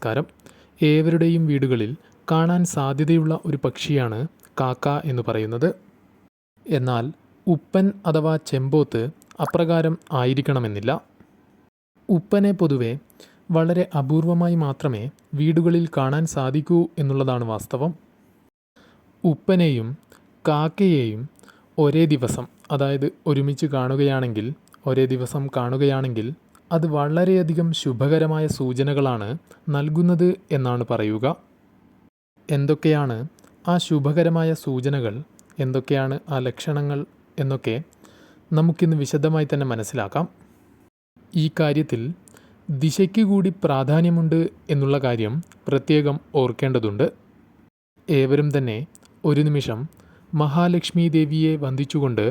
നമസ്കാരം ഏവരുടെയും വീടുകളിൽ കാണാൻ സാധ്യതയുള്ള ഒരു പക്ഷിയാണ് കാക്ക എന്ന് പറയുന്നത്. എന്നാൽ ഉപ്പൻ അഥവാ ചെമ്പോത്ത് അപ്രകാരം ആയിരിക്കണമെന്നില്ല. ഉപ്പനെ പൊതുവെ വളരെ അപൂർവമായി മാത്രമേ വീടുകളിൽ കാണാൻ സാധിക്കൂ എന്നുള്ളതാണ് വാസ്തവം. ഉപ്പനെയും കാക്കയെയും ഒരേ ദിവസം അതായത് ഒരുമിച്ച് കാണുകയാണെങ്കിൽ ഒരേ ദിവസം കാണുകയാണെങ്കിൽ അത് വളരെയധികം ശുഭകരമായ സൂചനകളാണ് നൽകുന്നത് എന്നാണ് പറയുക. എന്തൊക്കെയാണ് ആ ശുഭകരമായ സൂചനകൾ? എന്തൊക്കെയാണ് ആ ലക്ഷണങ്ങൾ? എന്നൊക്കെ നമുക്കിന്ന് വിശദമായി തന്നെ മനസ്സിലാക്കാം. ഈ കാര്യത്തിൽ ദിശയ്ക്ക് കൂടി പ്രാധാന്യമുണ്ട് എന്നുള്ള കാര്യം പ്രത്യേകം ഓർക്കേണ്ടതുണ്ട്. ഏവരും തന്നെ ഒരു നിമിഷം മഹാലക്ഷ്മി ദേവിയെ വന്ദിച്ചുകൊണ്ട്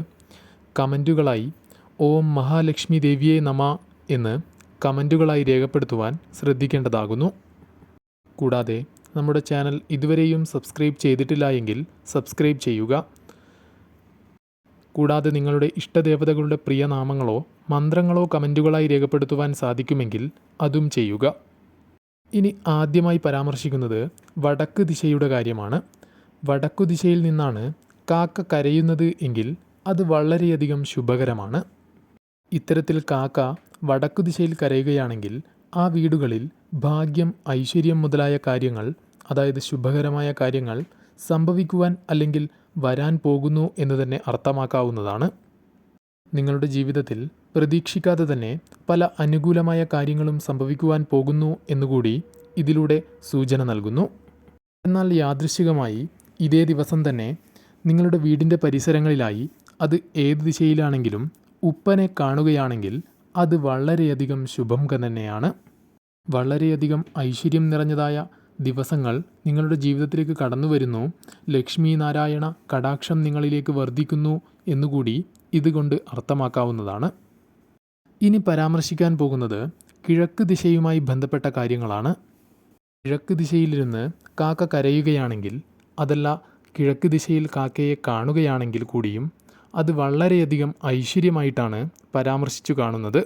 കമന്റുകളായി ഓം മഹാലക്ഷ്മി ദേവിയെ നമ എന്ന് കമന്റുകളായി രേഖപ്പെടുത്തുവാൻ ശ്രദ്ധിക്കേണ്ടതാകുന്നു. കൂടാതെ നമ്മുടെ ചാനൽ ഇതുവരെയും സബ്സ്ക്രൈബ് ചെയ്തിട്ടില്ല എങ്കിൽ സബ്സ്ക്രൈബ് ചെയ്യുക. കൂടാതെ നിങ്ങളുടെ ഇഷ്ടദേവതകളുടെ പ്രിയനാമങ്ങളോ മന്ത്രങ്ങളോ കമന്റുകളായി രേഖപ്പെടുത്തുവാൻ സാധിക്കുമെങ്കിൽ അതും ചെയ്യുക. ഇനി ആദ്യമായി പരാമർശിക്കുന്നത് വടക്ക് ദിശയുടെ കാര്യമാണ്. വടക്കു ദിശയിൽ നിന്നാണ് കാക്ക കരയുന്നത് എങ്കിൽ അത് വളരെയധികം ശുഭകരമാണ്. ഇത്തരത്തിൽ കാക്ക വടക്കു ദിശയിൽ കരയുകയാണെങ്കിൽ ആ വീടുകളിൽ ഭാഗ്യം ഐശ്വര്യം മുതലായ കാര്യങ്ങൾ അതായത് ശുഭകരമായ കാര്യങ്ങൾ സംഭവിക്കുവാൻ അല്ലെങ്കിൽ വരാൻ പോകുന്നു എന്ന് തന്നെ അർത്ഥമാക്കാവുന്നതാണ്. നിങ്ങളുടെ ജീവിതത്തിൽ പ്രതീക്ഷിക്കാതെ തന്നെ പല അനുകൂലമായ കാര്യങ്ങളും സംഭവിക്കുവാൻ പോകുന്നു എന്നുകൂടി ഇതിലൂടെ സൂചന നൽകുന്നു. എന്നാൽ യാദൃശികമായി ഇതേ ദിവസം തന്നെ നിങ്ങളുടെ വീടിന്റെ പരിസരങ്ങളിലായി അത് ഏത് ദിശയിലാണെങ്കിലും ഉപ്പനെ കാണുകയാണെങ്കിൽ അത് വളരെയധികം ശുഭം തന്നെയാണ്. വളരെയധികം ഐശ്വര്യം നിറഞ്ഞതായ ദിവസങ്ങൾ നിങ്ങളുടെ ജീവിതത്തിലേക്ക് കടന്നു വരുന്നു ലക്ഷ്മി നാരായണ കടാക്ഷം നിങ്ങളിലേക്ക് വർദ്ധിക്കുന്നു എന്നുകൂടി ഇതുകൊണ്ട് അർത്ഥമാക്കാവുന്നതാണ്. ഇനി പരാമർശിക്കാൻ പോകുന്നത് കിഴക്ക് ദിശയുമായി ബന്ധപ്പെട്ട കാര്യങ്ങളാണ്. കിഴക്ക് ദിശയിലിരുന്ന് കാക്ക കരയുകയാണെങ്കിൽ അതല്ല കിഴക്ക് ദിശയിൽ കാക്കയെ കാണുകയാണെങ്കിൽ കൂടിയും അത് വളരെയധികം ഐശ്വര്യമായിട്ടാണ് പരാമർശിച്ചു കാണുന്നത്.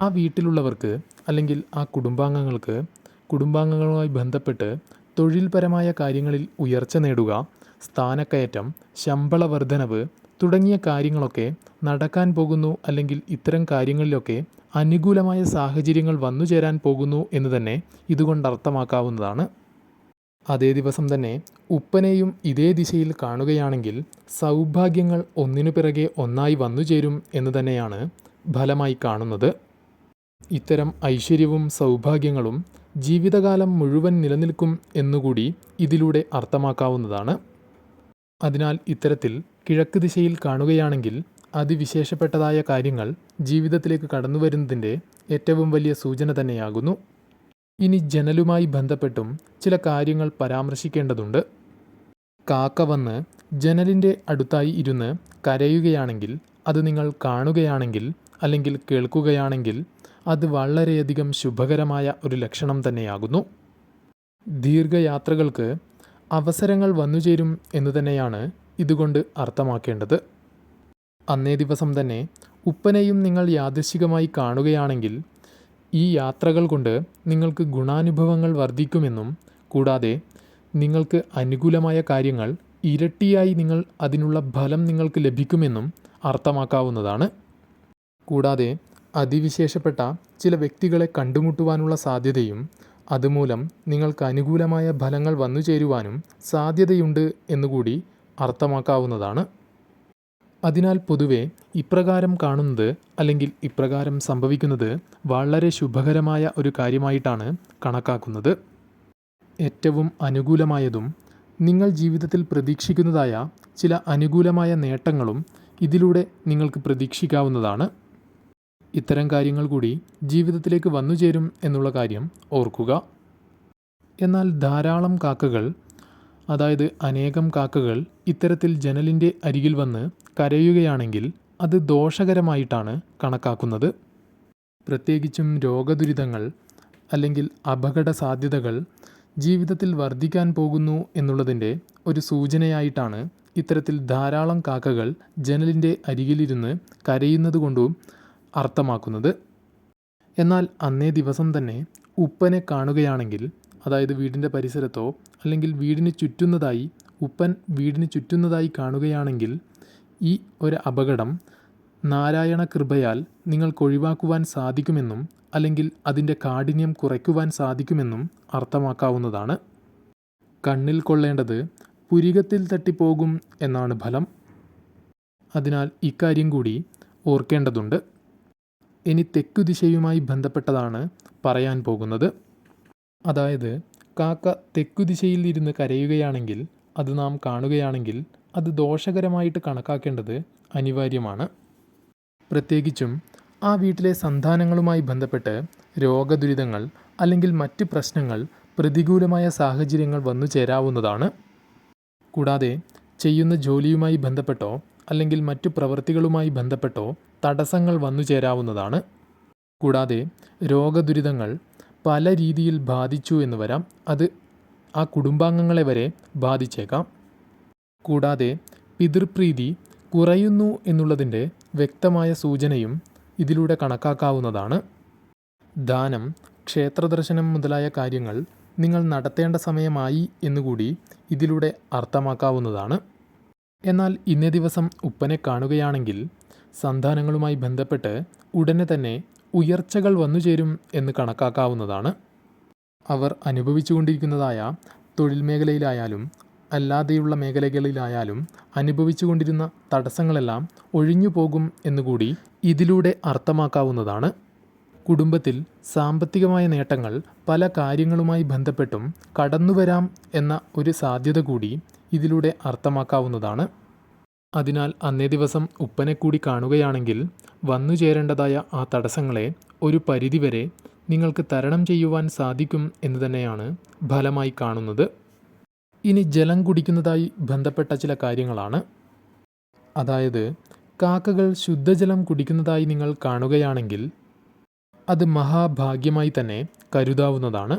ആ വീട്ടിലുള്ളവർക്ക് അല്ലെങ്കിൽ ആ കുടുംബാംഗങ്ങൾക്ക് കുടുംബാംഗങ്ങളുമായി ബന്ധപ്പെട്ട് തൊഴിൽപരമായ കാര്യങ്ങളിൽ ഉയർച്ച നേടുക സ്ഥാനക്കയറ്റം ശമ്പള വർധനവ് തുടങ്ങിയ കാര്യങ്ങളൊക്കെ നടക്കാൻ പോകുന്നു അല്ലെങ്കിൽ ഇത്തരം കാര്യങ്ങളിലൊക്കെ അനുകൂലമായ സാഹചര്യങ്ങൾ വന്നു ചേരാൻ പോകുന്നു എന്ന് തന്നെ ഇതുകൊണ്ട് അർത്ഥമാക്കാവുന്നതാണ്. അതേ ദിവസം തന്നെ ഉപ്പനെയും ഇതേ ദിശയിൽ കാണുകയാണെങ്കിൽ സൗഭാഗ്യങ്ങൾ ഒന്നിനു പിറകെ ഒന്നായി വന്നു ചേരും എന്ന് തന്നെയാണ് ഫലമായി കാണുന്നത്. ഇത്തരം ഐശ്വര്യവും സൗഭാഗ്യങ്ങളും ജീവിതകാലം മുഴുവൻ നിലനിൽക്കും എന്നുകൂടി ഇതിലൂടെ അർത്ഥമാക്കാവുന്നതാണ്. അതിനാൽ ഇത്തരത്തിൽ കിഴക്ക് ദിശയിൽ കാണുകയാണെങ്കിൽ അതിവിശേഷപ്പെട്ടതായ കാര്യങ്ങൾ ജീവിതത്തിലേക്ക് കടന്നു വരുന്നതിന്റെ ഏറ്റവും വലിയ സൂചന തന്നെയാകുന്നു. ഇനി ജനലുമായി ബന്ധപ്പെട്ടും ചില കാര്യങ്ങൾ പരാമർശിക്കേണ്ടതുണ്ട്. കാക്ക വന്ന് ജനലിന്റെ അടുത്തായി ഇരുന്ന് കരയുകയാണെങ്കിൽ അത് നിങ്ങൾ കാണുകയാണെങ്കിൽ അല്ലെങ്കിൽ കേൾക്കുകയാണെങ്കിൽ അത് വളരെയധികം ശുഭകരമായ ഒരു ലക്ഷണം തന്നെയാകുന്നു. ദീർഘയാത്രകൾക്ക് അവസരങ്ങൾ വന്നുചേരും എന്ന് തന്നെയാണ് ഇതുകൊണ്ട് അർത്ഥമാക്കേണ്ടത്. അന്നേ ദിവസം തന്നെ ഉപ്പനെയും നിങ്ങൾ യാദൃശികമായി കാണുകയാണെങ്കിൽ ഈ യാത്രകൾ കൊണ്ട് നിങ്ങൾക്ക് ഗുണാനുഭവങ്ങൾ വർദ്ധിക്കുമെന്നും കൂടാതെ നിങ്ങൾക്ക് അനുകൂലമായ കാര്യങ്ങൾ ഇരട്ടിയായി നിങ്ങൾ അതിനുള്ള ഫലം നിങ്ങൾക്ക് ലഭിക്കുമെന്നും അർത്ഥമാക്കാവുന്നതാണ്. കൂടാതെ അതിവിശേഷപ്പെട്ട ചില വ്യക്തികളെ കണ്ടുമുട്ടുവാനുള്ള സാധ്യതയും അതുമൂലം നിങ്ങൾക്ക് അനുകൂലമായ ഫലങ്ങൾ വന്നു ചേരുവാനും സാധ്യതയുണ്ട് എന്നുകൂടി അർത്ഥമാക്കാവുന്നതാണ്. അതിനാൽ പൊതുവെ ഇപ്രകാരം കാണുന്നത് അല്ലെങ്കിൽ ഇപ്രകാരം സംഭവിക്കുന്നത് വളരെ ശുഭകരമായ ഒരു കാര്യമായിട്ടാണ് കണക്കാക്കുന്നത്. ഏറ്റവും അനുകൂലമായതും നിങ്ങൾ ജീവിതത്തിൽ പ്രതീക്ഷിക്കുന്നതായ ചില അനുകൂലമായ നേട്ടങ്ങളും ഇതിലൂടെ നിങ്ങൾക്ക് പ്രതീക്ഷിക്കാവുന്നതാണ്. ഇത്തരം കാര്യങ്ങൾ കൂടി ജീവിതത്തിലേക്ക് വന്നു ചേരും എന്നുള്ള കാര്യം ഓർക്കുക. എന്നാൽ ധാരാളം കാക്കകൾ അതായത് അനേകം കാക്കകൾ ഇത്തരത്തിൽ ജനലിന്റെ അരികിൽ വന്ന് കരയുകയാണെങ്കിൽ അത് ദോഷകരമായിട്ടാണ് കണക്കാക്കുന്നത്. പ്രത്യേകിച്ചും രോഗദുരിതങ്ങൾ അല്ലെങ്കിൽ അപകട സാധ്യതകൾ ജീവിതത്തിൽ വർദ്ധിക്കാൻ പോകുന്നു എന്നുള്ളതിന്റെ ഒരു സൂചനയായിട്ടാണ് ഇത്തരത്തിൽ ധാരാളം കാക്കകൾ ജനലിന്റെ അരികിലിരുന്ന് കരയുന്നത് കൊണ്ടും അർത്ഥമാക്കുന്നത്. എന്നാൽ അന്നേ ദിവസം തന്നെ ഉപ്പനെ കാണുകയാണെങ്കിൽ അതായത് വീടിന്റെ പരിസരത്തോ അല്ലെങ്കിൽ വീടിന് ചുറ്റുന്നതായി ഉപ്പൻ വീടിന് ചുറ്റുന്നതായി കാണുകയാണെങ്കിൽ ഈ ഒരു അപകടം നാരായണ കൃപയാൽ നിങ്ങൾക്ക് ഒഴിവാക്കുവാൻ സാധിക്കുമെന്നും അല്ലെങ്കിൽ അതിന്റെ കാഠിന്യം കുറയ്ക്കുവാൻ സാധിക്കുമെന്നും അർത്ഥമാക്കാവുന്നതാണ്. കണ്ണിൽ കൊള്ളേണ്ടത് പുരികത്തിൽ തട്ടിപ്പോകും എന്നാണ് ഫലം. അതിനാൽ ഇക്കാര്യം കൂടി ഓർക്കേണ്ടതുണ്ട്. ഇനി തെക്കു ദിശയുമായി ബന്ധപ്പെട്ടതാണ് പറയാൻ പോകുന്നത്. അതായത് കാക്ക തെക്കു ദിശയിൽ ഇരുന്ന് കരയുകയാണെങ്കിൽ അത് നാം കാണുകയാണെങ്കിൽ അത് ദോഷകരമായിട്ട് കണക്കാക്കേണ്ടത് അനിവാര്യമാണ്. പ്രത്യേകിച്ചും ആ വീട്ടിലെ സന്താനങ്ങളുമായി ബന്ധപ്പെട്ട് രോഗദുരിതങ്ങൾ അല്ലെങ്കിൽ മറ്റ് പ്രശ്നങ്ങൾ പ്രതികൂലമായ സാഹചര്യങ്ങൾ വന്നു ചേരാവുന്നതാണ്. കൂടാതെ ചെയ്യുന്ന ജോലിയുമായി ബന്ധപ്പെട്ടോ അല്ലെങ്കിൽ മറ്റു പ്രവൃത്തികളുമായി ബന്ധപ്പെട്ടോ തടസ്സങ്ങൾ വന്നു ചേരാവുന്നതാണ്. കൂടാതെ രോഗദുരിതങ്ങൾ പല രീതിയിൽ ബാധിച്ചു എന്ന് വരാം. അത് ആ കുടുംബാംഗങ്ങളെ വരെ ബാധിച്ചേക്കാം. കൂടാതെ പിതൃപ്രീതി കുറയുന്നു എന്നുള്ളതിന്റെ വ്യക്തമായ സൂചനയും ഇതിലൂടെ കണക്കാക്കാവുന്നതാണ്. ദാനം ക്ഷേത്രദർശനം മുതലായ കാര്യങ്ങൾ നിങ്ങൾ നടത്തേണ്ട സമയമായി എന്നുകൂടി ഇതിലൂടെ അർത്ഥമാക്കാവുന്നതാണ്. എന്നാൽ ഇന്നേ ദിവസം ഉപ്പനെ കാണുകയാണെങ്കിൽ സന്താനങ്ങളുമായി ബന്ധപ്പെട്ട് ഉടനെ തന്നെ ഉയർച്ചകൾ വന്നു ചേരും എന്ന് കണക്കാക്കാവുന്നതാണ്. അവർ അനുഭവിച്ചുകൊണ്ടിരിക്കുന്നതായ തൊഴിൽ മേഖലയിലായാലും അല്ലാതെയുള്ള മേഖലകളിലായാലും അനുഭവിച്ചുകൊണ്ടിരുന്ന തടസ്സങ്ങളെല്ലാം ഒഴിഞ്ഞു പോകും എന്നുകൂടി ഇതിലൂടെ അർത്ഥമാക്കാവുന്നതാണ്. കുടുംബത്തിൽ സാമ്പത്തികമായ നേട്ടങ്ങൾ പല കാര്യങ്ങളുമായി ബന്ധപ്പെട്ടും കടന്നുവരാം എന്ന ഒരു സാധ്യത കൂടി ഇതിലൂടെ അർത്ഥമാക്കാവുന്നതാണ്. അതിനാൽ അന്നേ ദിവസം ഉപ്പനെ കൂടി കാണുകയാണെങ്കിൽ വന്നു ചേരേണ്ടതായ ആ തടസ്സങ്ങളെ ഒരു പരിധിവരെ നിങ്ങൾക്ക് തരണം ചെയ്യുവാൻ സാധിക്കും എന്ന് തന്നെയാണ് ഫലമായി കാണുന്നത്. ഇനി ജലം കുടിക്കുന്നതായി ബന്ധപ്പെട്ട ചില കാര്യങ്ങളാണ്. അതായത് കാക്കകൾ ശുദ്ധജലം കുടിക്കുന്നതായി നിങ്ങൾ കാണുകയാണെങ്കിൽ അത് മഹാഭാഗ്യമായി തന്നെ കരുതാവുന്നതാണ്.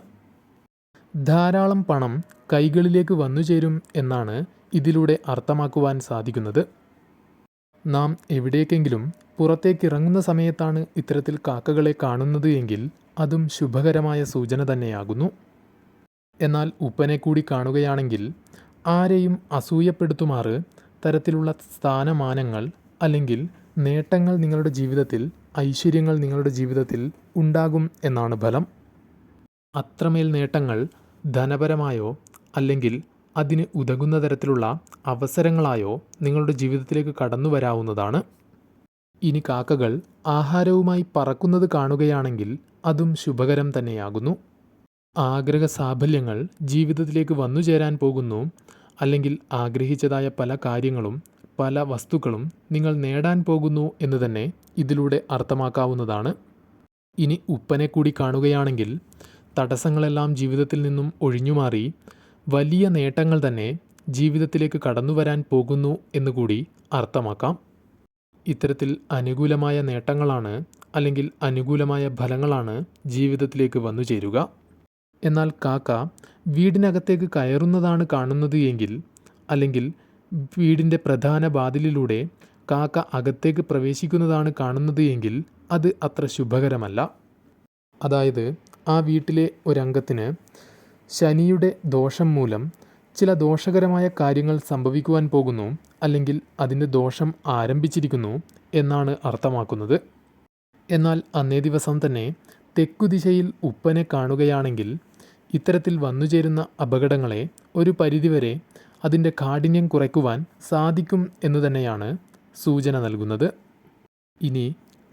ധാരാളം പണം കൈകളിലേക്ക് വന്നു ചേരും എന്നാണ് ഇതിലൂടെ അർത്ഥമാക്കുവാൻ സാധിക്കുന്നത്. നാം എവിടേക്കെങ്കിലും പുറത്തേക്ക് ഇറങ്ങുന്ന സമയത്താണ് ഇത്തരത്തിൽ കാക്കകളെ കാണുന്നത് എങ്കിൽ അതും ശുഭകരമായ സൂചന തന്നെയാകുന്നു. എന്നാൽ ഉപ്പനെ കൂടി കാണുകയാണെങ്കിൽ ആരെയും അസൂയപ്പെടുത്തുമാറ് തരത്തിലുള്ള സ്ഥാനമാനങ്ങൾ അല്ലെങ്കിൽ നേട്ടങ്ങൾ നിങ്ങളുടെ ജീവിതത്തിൽ ഐശ്വര്യങ്ങൾ നിങ്ങളുടെ ജീവിതത്തിൽ ഉണ്ടാകും എന്നാണ് ഫലം. അത്രമേൽ നേട്ടങ്ങൾ ധനപരമായോ അല്ലെങ്കിൽ അതിന് ഉതകുന്ന തരത്തിലുള്ള അവസരങ്ങളായോ നിങ്ങളുടെ ജീവിതത്തിലേക്ക് കടന്നു വരാവുന്നതാണ്. ഇനി കാക്കകൾ ആഹാരവുമായി പറക്കുന്നത് കാണുകയാണെങ്കിൽ അതും ശുഭകരം തന്നെയാകുന്നു. ആഗ്രഹ സാഫല്യങ്ങൾ ജീവിതത്തിലേക്ക് വന്നു ചേരാൻ പോകുന്നു അല്ലെങ്കിൽ ആഗ്രഹിച്ചതായ പല കാര്യങ്ങളും പല വസ്തുക്കളും നിങ്ങൾ നേടാൻ പോകുന്നു എന്ന് തന്നെ ഇതിലൂടെ അർത്ഥമാക്കാവുന്നതാണ്. ഇനി ഉപ്പനെ കൂടി കാണുകയാണെങ്കിൽ തടസ്സങ്ങളെല്ലാം ജീവിതത്തിൽ നിന്നും ഒഴിഞ്ഞുമാറി വലിയ നേട്ടങ്ങൾ തന്നെ ജീവിതത്തിലേക്ക് കടന്നു വരാൻ പോകുന്നു എന്നുകൂടി അർത്ഥമാക്കാം. ഇത്തരത്തിൽ അനുകൂലമായ നേട്ടങ്ങളാണ് അല്ലെങ്കിൽ അനുകൂലമായ ഫലങ്ങളാണ് ജീവിതത്തിലേക്ക് വന്നു ചേരുക. എന്നാൽ കാക്ക വീടിനകത്തേക്ക് കയറുന്നതാണ് കാണുന്നത് എങ്കിൽ അല്ലെങ്കിൽ വീടിന്റെ പ്രധാന വാതിലിലൂടെ കാക്ക അകത്തേക്ക് പ്രവേശിക്കുന്നതാണ് കാണുന്നത് എങ്കിൽ അത് അത്ര ശുഭകരമല്ല. അതായത് ആ വീട്ടിലെ ഒരംഗത്തിന് ശനിയുടെ ദോഷം മൂലം ചില ദോഷകരമായ കാര്യങ്ങൾ സംഭവിക്കുവാൻ പോകുന്നു അല്ലെങ്കിൽ അതിന്റെ ദോഷം ആരംഭിച്ചിരിക്കുന്നു എന്നാണ് അർത്ഥമാക്കുന്നത്. എന്നാൽ അന്നേ ദിവസം തന്നെ തെക്കുദിശയിൽ ഉപ്പനെ കാണുകയാണെങ്കിൽ ഇത്തരത്തിൽ വന്നുചേരുന്ന അപകടങ്ങളെ ഒരു പരിധിവരെ അതിന്റെ കാഠിന്യം കുറയ്ക്കുവാൻ സാധിക്കും എന്നു തന്നെയാണ് സൂചന നൽകുന്നത്. ഇനി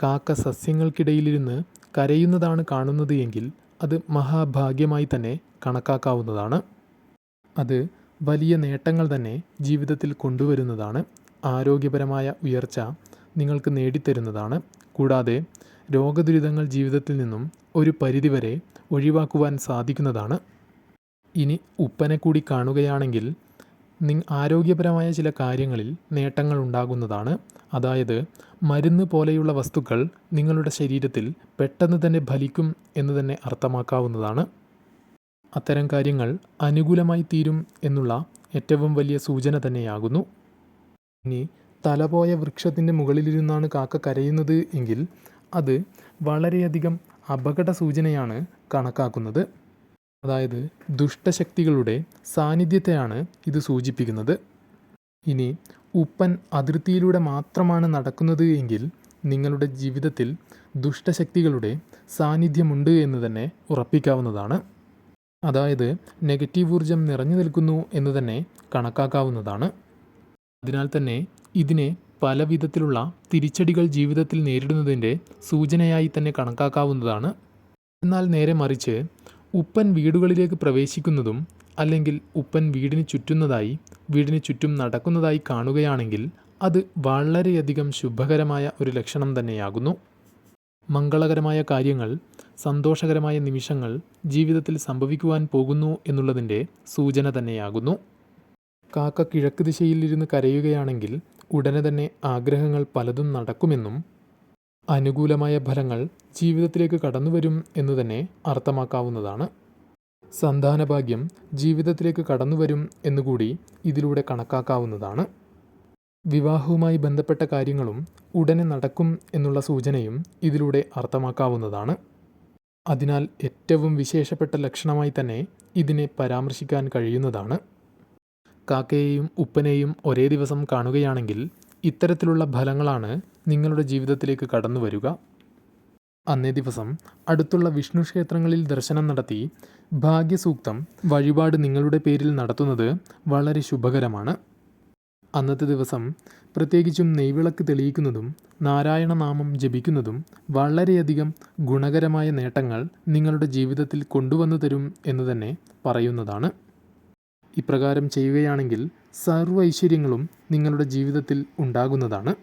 കാക്ക സസ്യങ്ങൾക്കിടയിലിരുന്ന് കരയുന്നതാണ് കാണുന്നത് എങ്കിൽ അത് മഹാഭാഗ്യമായി തന്നെ കണക്കാക്കാവുന്നതാണ്. അത് വലിയ നേട്ടങ്ങൾ തന്നെ ജീവിതത്തിൽ കൊണ്ടുവരുന്നതാണ്. ആരോഗ്യപരമായ ഉയർച്ച നിങ്ങൾക്ക് നേടിത്തരുന്നതാണ്. കൂടാതെ രോഗദുരിതങ്ങൾ ജീവിതത്തിൽ നിന്നും ഒരു പരിധിവരെ ഒഴിവാക്കുവാൻ സാധിക്കുന്നതാണ്. ഇനി ഉപ്പനെ കൂടി കാണുകയാണെങ്കിൽ ആരോഗ്യപരമായ ചില കാര്യങ്ങളിൽ നേട്ടങ്ങൾ ഉണ്ടാകുന്നതാണ്. അതായത് മരുന്ന് പോലെയുള്ള വസ്തുക്കൾ നിങ്ങളുടെ ശരീരത്തിൽ പെട്ടെന്ന് തന്നെ ഫലിക്കും എന്ന് തന്നെ അർത്ഥമാക്കാവുന്നതാണ്. അത്തരം കാര്യങ്ങൾ അനുകൂലമായി തീരും എന്നുള്ള ഏറ്റവും വലിയ സൂചന തന്നെയാകുന്നു. ഇനി തലപോയ വൃക്ഷത്തിന്റെ മുകളിലിരുന്നാണ് കാക്ക കരയുന്നത് എങ്കിൽ അത് വളരെയധികം അപകട സൂചനയാണ് കണക്കാക്കുന്നത്. അതായത് ദുഷ്ടശക്തികളുടെ സാന്നിധ്യത്തെയാണ് ഇത് സൂചിപ്പിക്കുന്നത്. ഇനി ഉപ്പൻ അതിർത്തിയിലൂടെ മാത്രമാണ് നടക്കുന്നത് എങ്കിൽ നിങ്ങളുടെ ജീവിതത്തിൽ ദുഷ്ടശക്തികളുടെ സാന്നിധ്യമുണ്ട് എന്ന് തന്നെ ഉറപ്പിക്കാവുന്നതാണ്. അതായത് നെഗറ്റീവ് ഊർജം നിറഞ്ഞു നിൽക്കുന്നു എന്ന് തന്നെ കണക്കാക്കാവുന്നതാണ്. അതിനാൽ തന്നെ ഇതിനെ പല വിധത്തിലുള്ള തിരിച്ചടികൾ ജീവിതത്തിൽ നേരിടുന്നതിന്റെ സൂചനയായി തന്നെ കണക്കാക്കാവുന്നതാണ്. എന്നാൽ നേരെ മറിച്ച് ഉപ്പൻ വീടുകളിലേക്ക് പ്രവേശിക്കുന്നതും അല്ലെങ്കിൽ ഉപ്പൻ വീടിന് ചുറ്റുന്നതായി വീടിന് ചുറ്റും നടക്കുന്നതായി കാണുകയാണെങ്കിൽ അത് വളരെയധികം ശുഭകരമായ ഒരു ലക്ഷണം തന്നെയാകുന്നു. മംഗളകരമായ കാര്യങ്ങൾ സന്തോഷകരമായ നിമിഷങ്ങൾ ജീവിതത്തിൽ സംഭവിക്കുവാൻ പോകുന്നു എന്നുള്ളതിന്റെ സൂചന തന്നെയാകുന്നു. കാക്ക കിഴക്ക് ദിശയിലിരുന്ന് കരയുകയാണെങ്കിൽ ഉടനെ തന്നെ ആഗ്രഹങ്ങൾ പലതും നടക്കുമെന്നും അനുകൂലമായ ഫലങ്ങൾ ജീവിതത്തിലേക്ക് കടന്നുവരും എന്ന് തന്നെ അർത്ഥമാക്കാവുന്നതാണ്. സന്താനഭാഗ്യം ജീവിതത്തിലേക്ക് കടന്നുവരും എന്നുകൂടി ഇതിലൂടെ കണക്കാക്കാവുന്നതാണ്. വിവാഹവുമായി ബന്ധപ്പെട്ട കാര്യങ്ങളും ഉടനെ നടക്കും എന്നുള്ള സൂചനയും ഇതിലൂടെ അർത്ഥമാക്കാവുന്നതാണ്. അതിനാൽ ഏറ്റവും വിശേഷപ്പെട്ട ലക്ഷണമായി തന്നെ ഇതിനെ പരാമർശിക്കാൻ കഴിയുന്നതാണ്. കാക്കയെയും ഉപ്പനെയും ഒരേ ദിവസം കാണുകയാണെങ്കിൽ ഇത്തരത്തിലുള്ള ഫലങ്ങളാണ് നിങ്ങളുടെ ജീവിതത്തിലേക്ക് കടന്നു വരിക. അന്നേ ദിവസം അടുത്തുള്ള വിഷ്ണു ക്ഷേത്രങ്ങളിൽ ദർശനം നടത്തി ഭാഗ്യസൂക്തം വഴിപാട് നിങ്ങളുടെ പേരിൽ നടത്തുന്നത് വളരെ ശുഭകരമാണ്. അന്നത്തെ ദിവസം പ്രത്യേകിച്ചും നെയ്വിളക്ക് തെളിയിക്കുന്നതും നാരായണ നാമം ജപിക്കുന്നതും വളരെയധികം ഗുണകരമായ നേട്ടങ്ങൾ നിങ്ങളുടെ ജീവിതത്തിൽ കൊണ്ടുവന്നു തരും എന്ന് തന്നെ പറയുന്നതാണ്. ഇപ്രകാരം ചെയ്യുകയാണെങ്കിൽ സർവ ഐശ്വര്യങ്ങളും നിങ്ങളുടെ ജീവിതത്തിൽ ഉണ്ടാകുന്നതാണ്.